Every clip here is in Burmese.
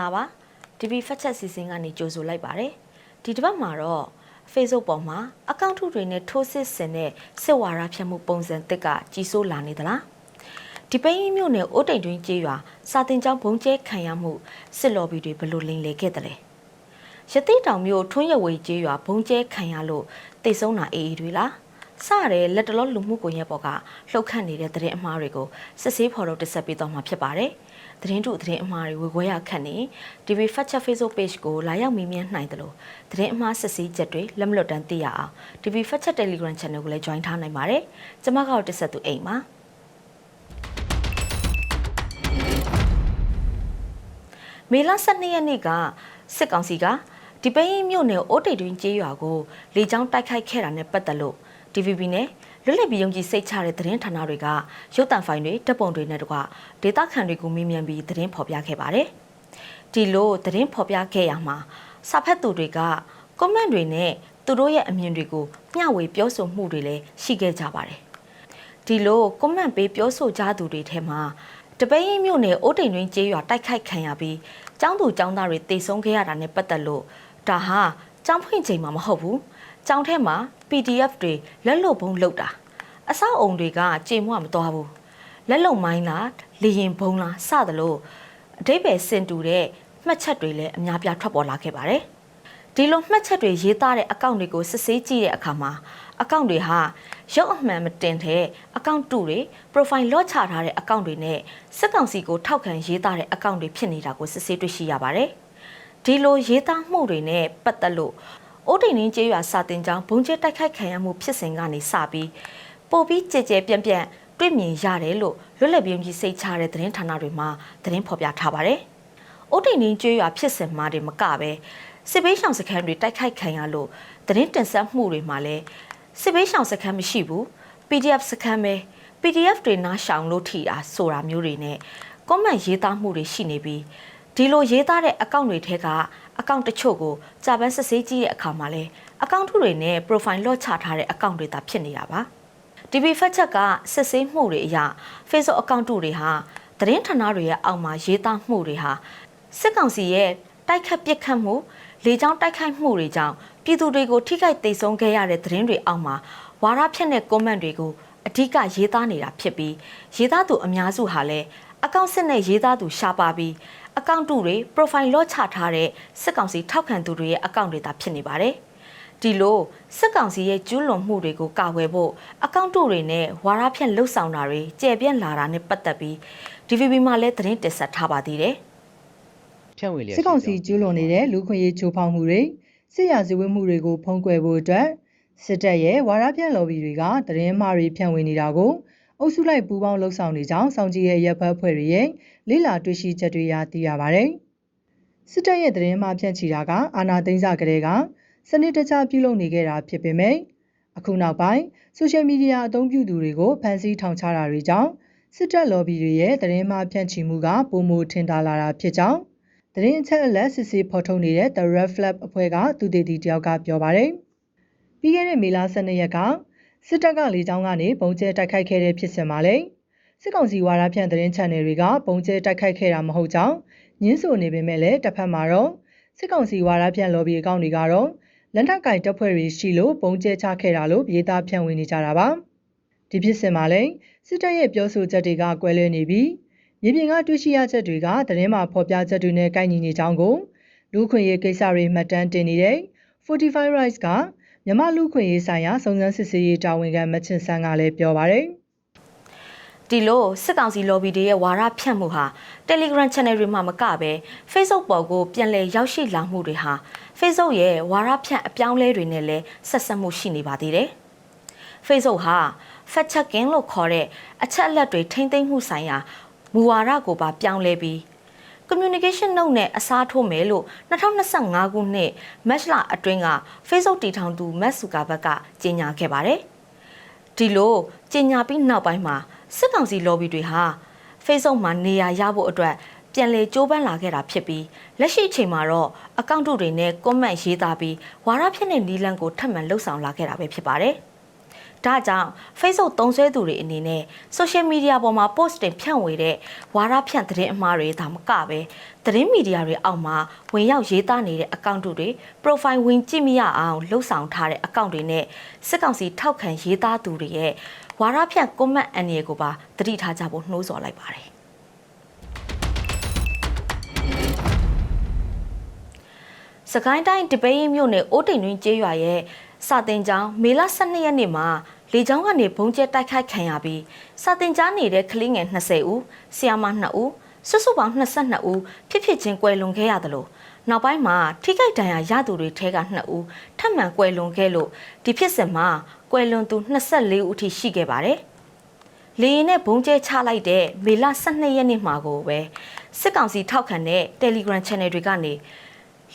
မင်္ဂလာပါ TV ဖက်ချက်စီစဉ်ကနေကြိုဆိုလိုက်ပါတယ်ဒီတစ်ပတ်မှာတော့ Facebook ပေါ်မှာအကောင့်ထုတွေနဲ့ထိုးစစ်ဆင်တဲ့စစ်ဝါဒဖြတ်မှုပုံစံတစ်ကကြီးစိုးလာနေသလားဒီပိန်းမြို့နယ်အိုးတိမ်တွင်းကျေးရွာစာတင်ကျောင်းဘုံကျဲခံရမှုစစ်လော်ဘီတွေဘယ်လို့လိမ်လေခဲ့တယ်လဲရတိတောင်မြို့ထွန်းရဝေကျေးရွာဘုံကျဲခံရလို့တိတ်ဆုံးတာအေးအေးတွေလားစတဲ့လက်တလောလူမှုကွန်ရက်ပေါ်ကလှုပ်ခတ်နေတဲ့သတင်းအမှားတွေကိုစစ်ဆေးဖော်ထုတ်တက်ဆက်ပေးသွားမှာဖြစ်ပါတယ်။ သတင်းတုသတင်းအမှားတွေဝေခွဲရခတ်နေ TV Fact Check Facebook Page ကိုလာရောက်မေးမြန်းနိုင်တယ်လို့သတင်းအမှားစစ်ဆေးချက်တွေလက်မလွတ်တမ်းသိရအောင် TV Fact Check Telegram Channel ကိုလည်း join ထားနိုင်ပါတယ်။ကျွန်မကတော့တက်ဆက်သူအိမ်ပါ။မေလ12ရက်နေ့ကစစ်ကောင်စီကဒီပိန်းမြို့နယ်အိုးတိတ်တွင်ကျေးရွာကိုလေကြောင်းတိုက်ခိုက်ခဲ့တာနဲ့ပတ်သက်လို့ TVB နဲ့ လွတ်လပ်ပြီးယုံကြည်စိတ်ချတဲ့သတင်းဌာနတွေကရုပ်သံဖိုင်တွေတပ်ပုံတွေနဲ့တကွဒေတာခန်တွေကိုမေးမြန်းပြီးသတင်းဖော်ပြခဲ့ပါတယ်။ဒီလိုသတင်းဖော်ပြခဲ့ရမှာစာဖက်သူတွေကကွန်မန့်တွေနဲ့သူတို့ရဲ့အမြင်တွေကိုမျှဝေပြောဆိုမှုတွေလည်းရှိခဲ့ကြပါတယ်။ဒီလိုကွန်မန့်ပေးပြောဆိုကြသူတွေထဲမှာတပိန်းမြို့နယ်အိုးတိမ်တွင်ကျေးရွာတိုက်ခိုက်ခံရပြီးចောင်းသူចောင်းသားတွေတေဆုံးခဲ့ရတာနဲ့ပတ်သက်လို့ဒါဟာចောင်းဖွင့်ချိန်မှာမဟုတ်ဘူး။ ចောင်းထဲမှာ PDF တွေလက်လွတ်ဘုံလောက်တာအဆောက်အုံတွေကကြေမွမသွားဘူးလက်လုံမိုင်းလားလေရင်ဘုံလားစသလိုအတိပ္ပယ်စင်တူတဲ့မှတ်ချက်တွေလည်းအများပြားထွက်ပေါ်လာခဲ့ပါတယ်ဒီလိုမှတ်ချက်တွေရေးသားတဲ့အကောင့်တွေကိုစစ်ဆေးကြည့်တဲ့အခါမှာအကောင့်တွေဟာရုပ်အမှန်မတင်တဲ့အကောင့်တူတွေ profile လော့ချထားတဲ့အကောင့်တွေနဲ့စစ်ကောင်စီကိုထောက်ခံရေးသားတဲ့အကောင့်တွေဖြစ်နေတာကိုစစ်ဆေးတွေ့ရှိရပါတယ်ဒီလိုရေးသားမှုတွေနဲ့ပတ်သက်လို့ အိုးတိန်ရင်းကျေးရွာစာတင်ကျောင်းဘုံကျဲတိုက်ခိုက်ခံရမှုဖြစ်စဉ်ကနေစပြီးပို့ပြီးကြဲကြဲပြန့်ပြန့်တွေ့မြင်ရတယ်လို့လွတ်လပ်ပြုံးကြီးစိတ်ချတဲ့သတင်းဌာနတွေမှာသတင်းဖော်ပြထားပါတယ်။အိုးတိန်ရင်းကျေးရွာဖြစ်စဉ်မှာတွေမကပဲစစ်ဘေးရှောင်စခန်းတွေတိုက်ခိုက်ခံရလို့သတင်းတင်ဆက်မှုတွေမှာလည်းစစ်ဘေးရှောင်စခန်းမရှိဘူး PDF စခန်းပဲ PDF တွေနားရှောင်လို့ထီတာဆိုတာမျိုးတွေနဲ့ကွန်မန့်ရေးသားမှုတွေရှိနေပြီးဒီလိုရေးသားတဲ့အကောင့်တွေထဲက အကောင့်တချို့ကိုကြာပန်းစစ်ဆေးကြည့်တဲ့အခါမှာလဲအကောင့်ထုတွေနဲ့ profile လော့ချထားတဲ့အကောင့်တွေသာဖြစ်နေတာပါ DB Fact Check ကစစ်ဆေးမှုတွေအရ Facebook အကောင့်တုတွေဟာသတင်းဌာနတွေရဲ့အောက်မှာရေးသားမှုတွေဟာစစ်ကောင်စီရဲ့တိုက်ခတ်ပစ်ခတ်မှုလေကြောင်းတိုက်ခိုက်မှုတွေကြောင့်ပြည်သူတွေကိုထိခိုက်သိမ်းဆုံးခဲ့ရတဲ့သတင်းတွေအောက်မှာဝါရဖြန့်တဲ့ comment တွေကိုအဓိကရေးသားနေတာဖြစ်ပြီးရေးသားသူအများစုဟာလည်းအကောင့်စစ်နဲ့ရေးသားသူရှားပါပြီး အကောင့်တုတွေ profile လော့ချထားတဲ့စစ်ကောင်စီထောက်ခံသူတွေရဲ့အကောင့်တွေသာဖြစ်နေပါတယ်။ဒီလိုစစ်ကောင်စီရဲ့ကျူးလွန်မှုတွေကိုကာကွယ်ဖို့အကောင့်တုတွေနဲ့ဝါရဖြန့်လှုပ်ဆောင်တာတွေကြဲပြန့်လာတာနဲ့ပတ်သက်ပြီး DVB မှာလည်းသတင်းတင်ဆက်ထားပါသေးတယ်။ဖြန့်ဝေလျက်စစ်ကောင်စီရှိကျူးလွန်နေတဲ့လူခွင့်ရေးချိုးဖောက်မှုတွေစစ်ရာဇဝတ်မှုတွေကိုဖုံးကွယ်ဖို့အတွက်စစ်တပ်ရဲ့ဝါရဖြန့်လော်ဘီတွေကသတင်းမှားတွေဖြန့်ဝေနေတာကို အုပ်စုလိုက်ပူးပေါင်းလှုပ်ဆောင်နေကြောင်းစောင့်ကြည့်ရဲ့ရပ်ဖက်အဖွဲ့တွေရဲ့လိလာတွေ့ရှိချက်တွေရသိရပါတယ်။စစ်တပ်ရဲ့သတင်းမှားဖြန့်ချီတာကအာဏာသိမ်းစာကလေးကစနစ်တကျပြုလုပ်နေခဲ့တာဖြစ်ပေမဲ့အခုနောက်ပိုင်းဆိုရှယ်မီဒီယာအသုံးပြုသူတွေကိုဖန်ဆီးထောင်ချတာတွေကြောင့်စစ်တပ်လော်ဘီတွေရဲ့သတင်းမှားဖြန့်ချီမှုကပုံမထင်သာလာတာဖြစ်ကြောင်းသတင်းအချက်အလက်စစ်ဆေးဖော်ထုတ်နေတဲ့ The Red Flag အဖွဲ့ကသူတည်တည်တယောက်ကပြောပါတယ်။ပြီးခဲ့တဲ့မေလ12ရက်က စစ်တပ်ကလေကြောင်းကနေပုံကျဲတိုက်ခိုက်ခဲ့တဲ့ဖြစ်စဉ်မှာလေစစ်ကောင်စီဝါဒဖြန့်သတင်း channel တွေကပုံကျဲတိုက်ခိုက်ခဲ့တာမဟုတ်ကြောင်းညင်းဆိုနေပေမဲ့လည်းတစ်ဖက်မှာတော့စစ်ကောင်စီဝါဒဖြန့် lobby အကောင့်တွေကတော့လက်နက်ကင်တပ်ဖွဲ့တွေရှိလို့ပုံကျဲချခဲ့တာလို့ရေးသားဖြန့်ဝေနေကြတာပါဒီဖြစ်စဉ်မှာလည်းစစ်တပ်ရဲ့ပြောဆိုချက်တွေကကွဲလွဲနေပြီးမြေပြင်ကတွေ့ရှိရချက်တွေကသတင်းမှာဖော်ပြချက်တွေနဲ့ကိုက်ညီနေကြောင်းကိုလူခွင့်ရေးကိစ္စတွေမှတ်တမ်းတင်နေတဲ့45 rights က မြမလူခွင့်ရေးဆိုင်ရာစုံစမ်းစစ်ဆေးရေးတာဝန်ခံမချင်ဆန်းကလည်းပြောပါတယ်ဒီလိုစစ်ကောင်စီ lobby တွေရဲ့ဝါဒဖြန့်မှုဟာ Telegram channel တွေမှာမကပဲ Facebook ပေါ်ကိုပြန်လည်ရောက်ရှိလာမှုတွေဟာ Facebook ရဲ့ဝါဒဖြန့်အပြောင်းလဲတွေနဲ့လည်းဆက်ဆက်မှုရှိနေပါသေးတယ်။ Facebook ဟာ fact checking လို့ခေါ်တဲ့အချက်အလက်တွေထိမ့်သိမ်းမှုဆိုင်ရာမူဝါဒကိုပါပြောင်းလဲပြီး communication note နဲ့အစားထိုးမယ်လို့2025ခုနှစ် match လအတွင်းက Facebook တည်ထောင်သူ Mark Zuckerberg ကကြေညာခဲ့ပါတယ်။ဒီလိုကြေညာပြီးနောက်ပိုင်းမှာစစ်ကောင်စီ lobby တွေဟာ Facebook မှာနေရာရဖို့အတွက်ပြန်လည်ကြိုးပမ်းလာခဲ့တာဖြစ်ပြီးလက်ရှိအချိန်မှာတော့အကောင့်တုတွေနဲ့ comment ရေးသားပြီးဝါရဖြစ်တဲ့နီလန်ကိုထပ်မံလှုပ်ဆောင်လာခဲ့တာပဲဖြစ်ပါတယ်။ ဒါကြောင့် Facebook သုံးစွဲသူတွေအနေနဲ့ social media ပေါ်မှာ post တင်ဖြန့်ဝေတဲ့ဝါဒဖြန့်သတင်းအမှားတွေဒါမကပဲသတင်းမီဒီယာတွေအောက်မှာဝင်ရောက်ရေးသားနေတဲ့အကောင့်တွေ profile ဝင်ကြည့်မရအောင်လှုပ်ဆောင်ထားတဲ့အကောင့်တွေနဲ့စစ်ကောင်စီထောက်ခံရေးသားသူတွေရဲ့ဝါဒဖြန့် comment အန်ရကိုပါသတိထားကြဖို့နှိုးဆော်လိုက်ပါတယ်စကိုင်းတိုင်းတပိန်းမြို့နယ်အိုးတိန်တွင်ကျေးရွာရဲ့ စာတင်ကျောင်းမေလ12ရက်နေ့မှာလေကျောင်းကနေဘုံကျဲတိုက်ခိုက်ခံရပြီးစာတင်ကြားနေတဲ့ကလေးငယ်20ဦး၊ဆရာမ2ဦးစုစုပေါင်း22ဦးဖြစ်ဖြစ်ချင်းကွယ်လွန်ခဲ့ရသလိုနောက်ပိုင်းမှာထိခိုက်ဒဏ်ရာရသူတွေထဲက2ဦးထပ်မံကွယ်လွန်ခဲ့လို့ဒီဖြစ်စဉ်မှာကွယ်လွန်သူ24ဦးထိရှိခဲ့ပါတယ်။လေရင်နဲ့ဘုံကျဲချလိုက်တဲ့မေလ12ရက်နေ့မှာကိုပဲစစ်ကောင်စီထောက်ခံတဲ့ Telegram Channel တွေကနေ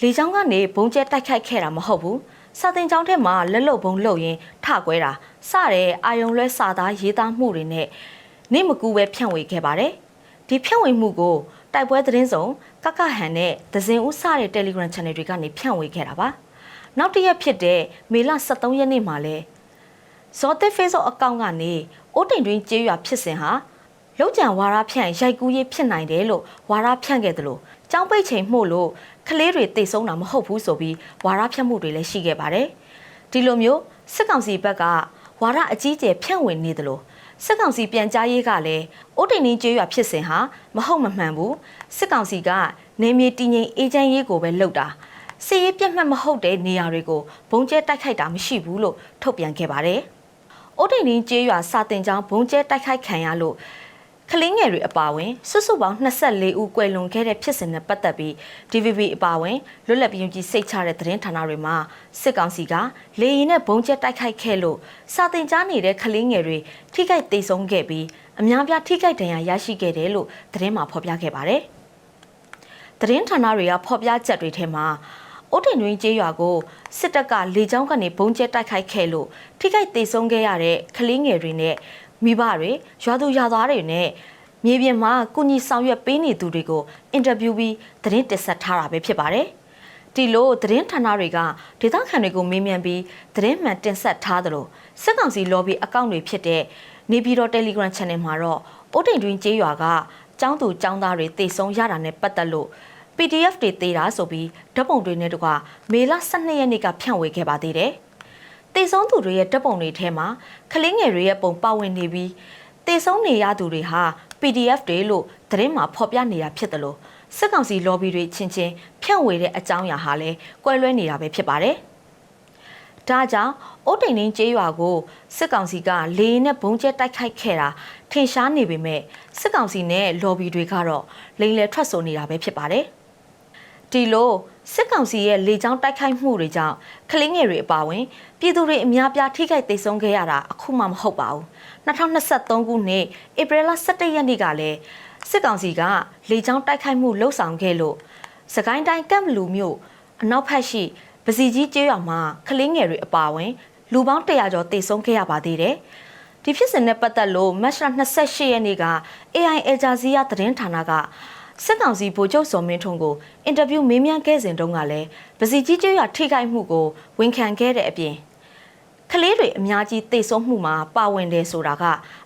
လေကြောင်းကနေဘုံကျဲတိုက်ခိုက်ခဲ့တာမဟုတ်ဘူး။ စာတင်ကျောင်းထဲမှာလက်လုံဘုံလှုပ်ရင်ထကွဲတာစတဲ့အာယုံလွဲစာသားရေးသားမှုတွေနဲ့နေမကူပဲဖြန့်ဝေခဲ့ပါတယ်။ဒီဖြန့်ဝေမှုကိုတိုက်ပွဲသတင်းစုံကကဟန်နဲ့ဒဇင်ဦးစတဲ့ Telegram Channel တွေကနေဖြန့်ဝေခဲ့တာပါ။နောက်တစ်ရက်ဖြစ်တဲ့မေလ23ရက်နေ့မှာလဲဇော်တစ် Facebook အကောင့်ကနေအိုးတိန်တွင်ကျေးရွာဖြစ်စဉ်ဟာ လောက်ကြံဝါရဖြန့်ရိုက်ကူးရေးဖြစ်နိုင်တယ်လို့ဝါရဖြန့်ခဲ့တယ်လို့ចောင်းပိတ်ချိန်မှုလို့ကလေးတွေတိတ်ဆုံးတာမဟုတ်ဘူးဆိုပြီးဝါရဖြန့်မှုတွေလည်းရှိခဲ့ပါတယ်။ဒီလိုမျိုးစစ်ကောင်စီဘက်ကဝါရအကြီးကျယ်ဖြန့်ဝေနေတယ်လို့စစ်ကောင်စီပြန်ကြားရေးကလည်းအိုးတိန်နင်းကျေးရွာဖြစ်စဉ်ဟာမဟုတ်မမှန်ဘူးစစ်ကောင်စီကနေမြေတည်ငြိမ်အေဂျင့်ရေးကိုပဲလှုပ်တာစစ်ရေးပြတ်မှတ်မဟုတ်တဲ့နေရာတွေကိုဘုံကျဲတိုက်ခိုက်တာမရှိဘူးလို့ထုတ်ပြန်ခဲ့ပါတယ်။အိုးတိန်နင်းကျေးရွာစာတင်ကျောင်းဘုံကျဲတိုက်ခိုက်ခံရလို့ ကလင်းငယ်တွေအပါဝင်စုစုပေါင်း24ဦးကွယ်လွန်ခဲ့တဲ့ဖြစ်စဉ်နဲ့ပတ်သက်ပြီး DVB အပါဝင်လွတ်လပ်ပြီးယုံကြည်စိတ်ချတဲ့သတင်းဌာနတွေမှာစစ်ကောင်စီကလေရင်နဲ့ဘုံကျက်တိုက်ခိုက်ခဲ့လို့စာတင်ကြားနေတဲ့ကလင်းငယ်တွေထိခိုက်ဒေဆုံးခဲ့ပြီးအများပြားထိခိုက်ဒဏ်ရာရရှိခဲ့တယ်လို့သတင်းမှာဖော်ပြခဲ့ပါတယ်။သတင်းဌာနတွေကဖော်ပြချက်တွေထဲမှာအိုတင်တွင်ကျေးရွာကိုစစ်တပ်ကလေကြောင်းကနေဘုံကျဲတိုက်ခိုက်ခဲ့လို့ထိခိုက်ဒေဆုံးခဲ့ရတဲ့ကလေးငယ်တွေနဲ့ မိဘတွေရွာသူရွာသားတွေနဲ့မြေပြင်မှာကုညီဆောင်ရွက်ပေးနေသူတွေကိုအင်တာဗျူးပြီးသတင်းတင်ဆက်ထားတာပဲဖြစ်ပါတယ်။ဒီလိုသတင်းဌာနတွေကဒေသခံတွေကိုမေးမြန်းပြီးသတင်းမှန်တင်ဆက်ထားသလိုစစ်ကောင်စီ lobby အကောင့်တွေဖြစ်တဲ့နေပြည်တော် Telegram Channel မှာတော့အိုးတိန်တွင်ကျေးရွာကចောင်းသူចောင်းသားတွေတေဆုံးရတာနဲ့ပတ်သက်လို့ PDF တွေတေးတာဆိုပြီးဓာတ်ပုံတွေနဲ့တကွာမေလ12ရက်နေ့ကဖြန့်ဝေခဲ့ပါသေးတယ်။ တေဆုံးသူတွေရဲ့ဓာတ်ပုံတွေထဲမှာကလေးငယ်တွေရဲ့ပုံပါဝင်နေပြီးတေဆုံးနေရသူတွေဟာ PDF တွေလို့သတင်းမှာဖော်ပြနေတာဖြစ်တယ်လို့စစ်ကောင်စီ lobby တွေချင်းချင်းဖြန့်ဝေတဲ့အကြောင်းအရာဟာလည်းကွဲလွဲနေတာပဲဖြစ်ပါတယ်။ဒါကြောင့်အိုးတိန်နှင်းကျေးရွာကိုစစ်ကောင်စီကလေရင်နဲ့ဘုံကျဲတိုက်ခိုက်ခဲ့တာထင်ရှားနေပေမဲ့စစ်ကောင်စီနဲ့ lobby တွေကတော့လိမ်လည်ထွက်ဆိုနေတာပဲဖြစ်ပါတယ်။ဒီလို စစ်ကောင်စီရဲ့လေကြောင်းတိုက်ခိုက်မှုတွေကြောင့်ကလင်းငယ်တွေအပါအဝင်ပြည်သူတွေအများပြားထိခိုက်သိမ်းဆုံးခဲ့ရတာအခုမှမဟုတ်ပါဘူး2023ခုနှစ်ဧပြီလ17ရက်နေ့ကလည်းစစ်ကောင်စီကလေကြောင်းတိုက်ခိုက်မှုလှုပ်ဆောင်ခဲ့လို့စကိုင်းတိုင်းကမ်ဘလူမြို့အနောက်ဘက်ရှိပစီကြီးကျေးရွာမှာကလင်းငယ်တွေအပါအဝင် လူပေါင်း100ကျော်တိတ်ဆုံးခဲ့ရပါသေးတယ်ဒီဖြစ်စဉ်နဲ့ပတ်သက်လို့မတ်လ28ရက်နေ့က AI အဂျာဇီယာသတင်းဌာနက စစ်ကောင်စီဗိုလ်ချုပ်စော်မင်းထွန်းကိုအင်တာဗျူးမေးမြန်းခဲ့စဉ်တုန်းကလည်းပစီကြီးကျွရထိခိုက်မှုကိုဝန်ခံခဲ့တဲ့အပြင်ကလေးတွေအများကြီးတိတ်ဆုံးမှုမှာပါဝင်တယ်ဆိုတာက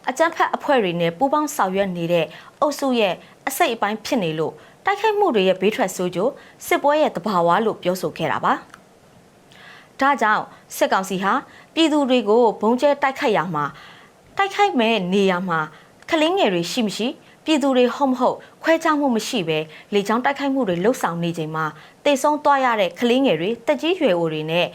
အကြမ်းဖက်အဖွဲ့တွေနဲ့ပူးပေါင်းဆောင်ရွက်နေတဲ့အုပ်စုရဲ့အစိတ်အပိုင်းဖြစ်နေလို့တိုက်ခိုက်မှုတွေရဲ့ဘေးထွက်ဆိုးကျိုးစစ်ပွဲရဲ့တဘာဝလို့ပြောဆိုခဲ့တာပါ။ဒါကြောင့်စစ်ကောင်စီဟာပြည်သူတွေကိုဘုံကျဲတိုက်ခိုက်ရမှာတိုက်ခိုက်မဲ့နေရမှာကလင်းငယ်တွေရှိမရှိ ပြည်သူတွေဟုတ်မဟုတ်ခွဲခြားမှုမရှိဘဲလေကြောင်းတိုက်ခိုက်မှုတွေလှုပ်ဆောင်နေချိန်မှာတိတ်ဆုံးသွားရတဲ့ကလေးငယ်တွေတက်ကြီးရွယ်အိုတွေနဲ့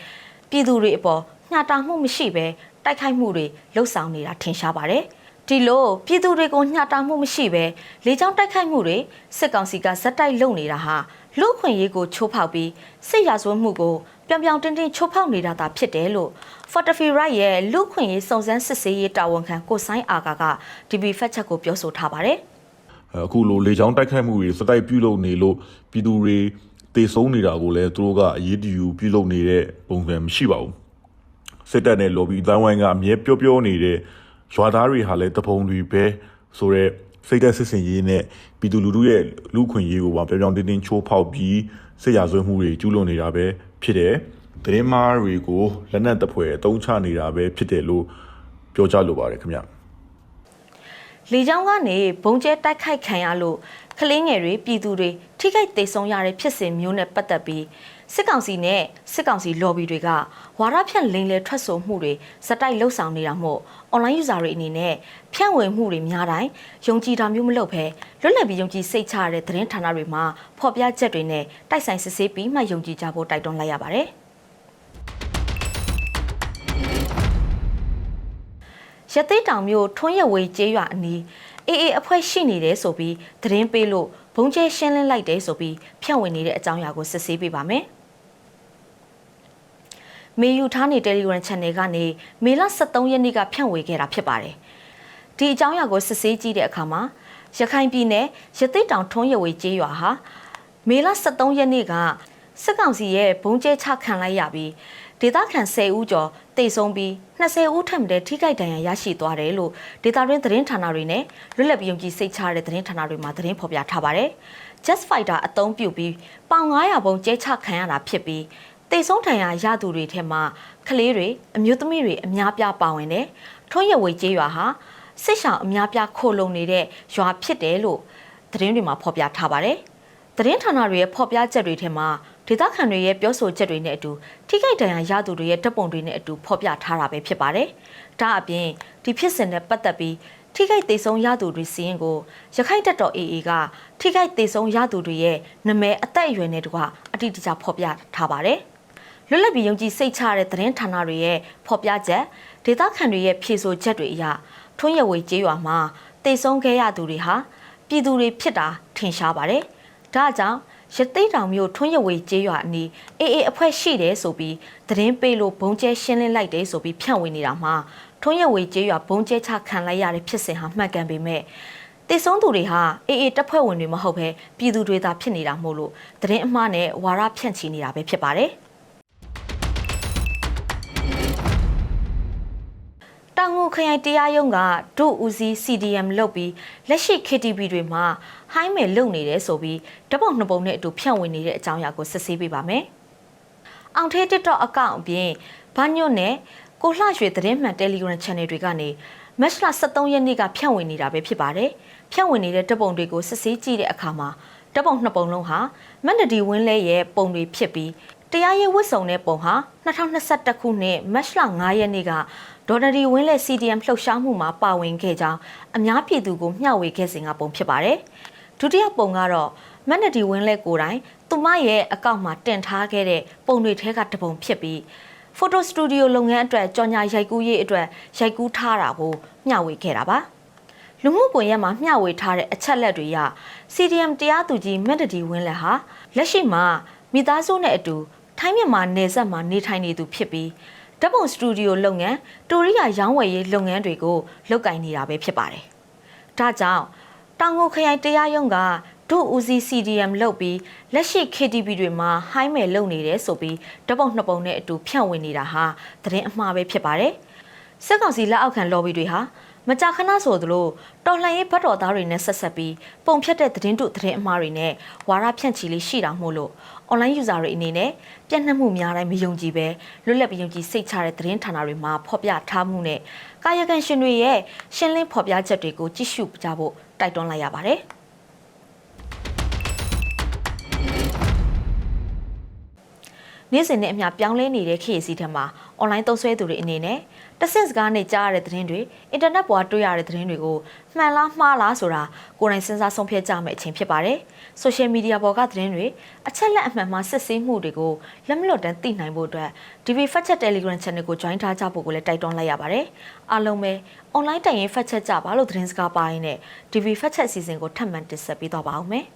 ပြည်သူတွေအပေါ်ညှာတာမှုမရှိဘဲတိုက်ခိုက်မှုတွေလှုပ်ဆောင်နေတာထင်ရှားပါတယ်ဒီလိုပြည်သူတွေကိုညှာတာမှုမရှိဘဲလေကြောင်းတိုက်ခိုက်မှုတွေစစ်ကောင်စီကဇက်တိုက်လုပ်နေတာဟာလူခွင့်ရေးကိုချိုးဖောက်ပြီးစစ်ရာဇဝတ်မှုကိုပြောင်ပြောင်တင်းတင်းချိုးဖောက်နေတာသာဖြစ်တယ်လို့ Fortify Right ရဲ့လူခွင့်ရေးစုံစမ်းစစ်ဆေးရေးတာဝန်ခံကိုဆိုင်အာကာက DB Fact Check ကိုပြောဆိုထားပါတယ်။ အခုလိုလေချောင်းတိုက်ခိုက်မှုတွေစတိုက်ပြုလုပ်နေလို့ပြည်သူတွေတေဆုံးနေတာကိုလည်းသူတို့ကအရေးတယူပြုလုပ်နေတဲ့ပုံစံမရှိပါဘူးစစ်တပ်နဲ့ lobby အတိုင်းဝိုင်းကအမြဲပြောပြောနေတဲ့ရွာသားတွေဟာလည်းတပုံတွေပဲဆိုတော့စိတ်သက်စစ်စင်ရေးနဲ့ပြည်သူလူထုရဲ့လူခွင့်ရေးကိုပါပြောပြောင်းတင်းတင်းချိုးဖောက်ပြီးစစ်ရာဇဝတ်မှုတွေကျူးလွန်နေတာပဲဖြစ်တယ်။သတင်းမားတွေကိုလက်နက်တပွဲအတုံးချနေတာပဲဖြစ်တယ်လို့ပြောကြားလိုပါတယ်ခင်ဗျ လေကြောင်းကနေဘုံကျဲတိုက်ခိုက်ခံရလို့ကလေးငယ်တွေပြည်သူတွေထိခိုက်ဒေဆုံးရတဲ့ဖြစ်စဉ်မျိုးနဲ့ပတ်သက်ပြီးစစ်ကောင်စီနဲ့စစ်ကောင်စီ lobby တွေကဝါရဖြန့်လိမ်လည်ထွက်ဆိုမှုတွေစတိုက်လှုပ်ဆောင်နေတာမို့ online user တွေအနေနဲ့ဖြန့်ဝေမှုတွေများတိုင်းယုံကြည်တာမျိုးမလုပ်ဘဲလွတ်လပ်ပြီးယုံကြည်စိတ်ချရတဲ့သတင်းဌာနတွေမှာဖော်ပြချက်တွေနဲ့တိုက်ဆိုင်စစ်ဆေးပြီးမှယုံကြည်ကြဖို့တိုက်တွန်းလိုက်ရပါတယ်။ ရသေးတောင်မြို့ထွန်းရဝေကျေးရွာအနီးအေးအေးအဖွဲ့ရှိနေတယ်ဆိုပြီးသတင်းပေးလို့ဘုံကျဲရှင်းလင်းလိုက်တယ်ဆိုပြီးဖြန့်ဝေနေတဲ့အကြောင်းအရာကိုစစ်ဆေးပေးပါမယ်။မေယူထားနေ Telegram Channel ကနေမေလ23ရက်နေ့ကဖြန့်ဝေခဲ့တာဖြစ်ပါတယ်။ဒီအကြောင်းအရာကိုစစ်ဆေးကြည့်တဲ့အခါမှာရခိုင်ပြည်နယ်ရသေးတောင်ထွန်းရဝေကျေးရွာဟာမေလ23ရက်နေ့ကစစ်ကောင်စီရဲ့ဘုံကျဲချခံလိုက်ရပြီး ဒေသခံ10ဦးကျော်တိတ်ဆုံးပြီး20ဦးထက်မနည်းထိခိုက်ဒဏ်ရာရရှိသွားတယ်လို့ဒေတာရင်းသတင်းဌာနတွေနဲ့လွတ်လပ်ပြီးယုံကြည်စိတ်ချတဲ့သတင်းဌာနတွေမှာသတင်းဖော်ပြထားပါတယ်။ Just Fighter အသုံးပြုပြီးပေါင်900ဘုံကျဲချခံရတာဖြစ်ပြီးတိတ်ဆုံးဒဏ်ရာရသူတွေထဲမှာကလေးတွေအမျိုးသမီးတွေအများပြားပါဝင်တယ်။ထွန်းရဝေကျေးရွာဟာစစ်ဆောင်အများပြားခိုလုံနေတဲ့ရွာဖြစ်တယ်လို့သတင်းတွေမှာဖော်ပြထားပါတယ်။သတင်းဌာနတွေရဲ့ဖော်ပြချက်တွေထဲမှာ ဒေသခံတွေရဲ့ပြောဆိုချက်တွေနဲ့အတူထိခိုက်ဒဏ်ရာရသူတွေရဲ့တပ်ပုံတွေနဲ့အတူဖော်ပြထားတာပဲဖြစ်ပါတယ်။ဒါအပြင်ဒီဖြစ်စဉ်နဲ့ပတ်သက်ပြီးထိခိုက်သေးဆုံးရသူတွေစီးရင်ကိုရခိုင်တပ်တော် AA ကထိခိုက်သေးဆုံးရသူတွေရဲ့နာမည်အသက်အရွယ်နဲ့တကွအတိအကျဖော်ပြထားပါတယ်။လွတ်လပ်ပြီးယုံကြည်စိတ်ချတဲ့သတင်းဌာနတွေရဲ့ဖော်ပြချက်ဒေသခံတွေရဲ့ဖြေဆိုချက်တွေအရထွန်းရဝေကျေးရွာမှာတေဆုံးခဲ့ရသူတွေဟာပြည်သူတွေဖြစ်တာထင်ရှားပါတယ်။ဒါကြောင့် ရသိတောင်မြို့ထွန်းရဝေကျေးရွာအနီးအေးအေးအဖွဲ့ရှိတယ်ဆိုပြီးသတင်းပေးလို့ဘုံကျဲရှင်းလင်းလိုက်တယ်ဆိုပြီးဖြန့်ဝေနေတာမှာထွန်းရဝေကျေးရွာဘုံကျဲချခံလိုက်ရတဲ့ဖြစ်စဉ်ဟာမှန်ကန်ပေမဲ့တေဆုံးသူတွေဟာအေးအေးတပ်ဖွဲ့ဝင်တွေမဟုတ်ဘဲပြည်သူတွေသာဖြစ်နေတာမို့လို့သတင်းအမှားနဲ့ဝါရဖြန့်ချီနေတာပဲဖြစ်ပါတယ်။ တောင်ငူခရိုင်တရားရုံးကဒုဦးစီး CDM လုပ်ပြီးလက်ရှိ KTV တွေမှာဟိုင်းမယ်လုပ်နေတယ်ဆိုပြီးဓပုံနှစ်ပုံနဲ့အတူဖြန့်ဝေနေတဲ့အကြောင်းအရာကိုစစ်ဆေးပေးပါမယ်။အောင်ထဲ TikTok အကောင့်အပြင်ဘာညွန့်နဲ့ကိုလှရွှေသတင်းမှန် Telegram Channel တွေကနေမတ်လ23ရက်နေ့ကဖြန့်ဝေနေတာပဲဖြစ်ပါတယ်။ဖြန့်ဝေနေတဲ့ဓပုံတွေကိုစစ်ဆေးကြည့်တဲ့အခါမှာဓပုံနှစ်ပုံလုံးဟာမန္တဒီဝင်းလဲရဲ့ပုံတွေဖြစ်ပြီး တရားရေးဝတ်စုံတဲ့ပုံဟာ2021ခုနှစ်မတ်လ9ရက်နေ့ကဒေါ်နဒီဝင်းလက် CDM လှုပ်ရှားမှုမှာပါဝင်ခဲ့ကြောင်းအများပြည်သူကိုမျှဝေခဲ့စဉ်ကပုံဖြစ်ပါတယ်။ဒုတိယပုံကတော့မန္တဒီဝင်းလက်ကိုယ်တိုင်သူမရဲ့အကောင့်မှာတင်ထားခဲ့တဲ့ပုံတွေထဲကတစ်ပုံဖြစ်ပြီးဖိုတိုစတူဒီယိုလုပ်ငန်းအတွက်ကြော်ညာရိုက်ကူးရေးအတွက်ရိုက်ကူးထားတာကိုမျှဝေခဲ့တာပါ။လူမှုကွန်ရက်မှာမျှဝေထားတဲ့အချက်လက်တွေအရ CDM တရားသူကြီးမက်ဒဒီဝင်းလက်ဟာလက်ရှိမှာမိသားစုနဲ့အတူ ထိုင်းမြန်မာနယ်စပ်မှာနေထိုင်နေသူဖြစ်ပြီးဓာတ်ပုံစတူဒီယိုလုပ်ငန်းတိုရီယာရောင်းဝယ်ရေးလုပ်ငန်းတွေကိုလုပ်ကင်နေတာပဲဖြစ်ပါတယ်။ဒါကြောင့်တောင်ငူခရိုင်တရားရုံးကဒုဦးစီး CDM လုပ်ပြီးလက်ရှိ KTV တွေမှာဟိုင်းမယ်လုပ်နေတယ်ဆိုပြီးဓာတ်ပုံနှစ်ပုံနဲ့အတူဖြန့်ဝေနေတာဟာသတင်းအမှားပဲဖြစ်ပါတယ်။စစ်ကောင်စီလက်အောက်ခံ lobby တွေဟာ မကြာခဏဆိုသလိုတော်လှန်ရေးဘတ်တော်သားတွေနဲ့ဆက်ဆက်ပြီးပုံဖြတ်တဲ့သတင်းတုသတင်းအမှားတွေနဲ့ဝါရဖြန့်ချီလေးရှိတာမို့လို့ online user တွေအနေနဲ့ပြန့်နှံ့မှုများတိုင်းမယုံကြည်ပဲလွတ်လပ်ပြီးယုံကြည်စိတ်ချတဲ့သတင်းဌာနတွေမှာဖော်ပြထားမှုနဲ့ကာယကံရှင်တွေရဲ့ရှင်းလင်းဖော်ပြချက်တွေကိုကြည့်ရှုကြဖို့တိုက်တွန်းလိုက်ရပါတယ်။ နေ့စဉ်နဲ့အမျှပြောင်းလဲနေတဲ့ခေတ်အစည်းထဲမှာ online သုံးစွဲသူတွေအနေနဲ့တဆင့်စကားနဲ့ကြားရတဲ့သတင်းတွေအင်တာနက်ပေါ်တွေ့ရတဲ့သတင်းတွေကိုမှန်လားမှားလားဆိုတာကိုယ်တိုင်စဉ်းစားဆုံးဖြတ်ကြမယ့်အချိန်ဖြစ်ပါတယ်။ social media ပေါ်ကသတင်းတွေအချက်လက်အမှန်မှစစ်ဆေးမှုတွေကိုလက်မလွတ်တမ်းသိနိုင်ဖို့အတွက် DB Fact Check Telegram Channel ကို join ထားကြဖို့ကိုလည်းတိုက်တွန်းလိုက်ရပါတယ်။အားလုံးပဲ online တိုင်ရင် fact check ကြပါလို့သတင်းစကားပါရင်းနဲ့ DB Fact Check အစီအစဉ်ကိုထပ်မံတင်ဆက်ပေးသွားပါအောင်မယ်။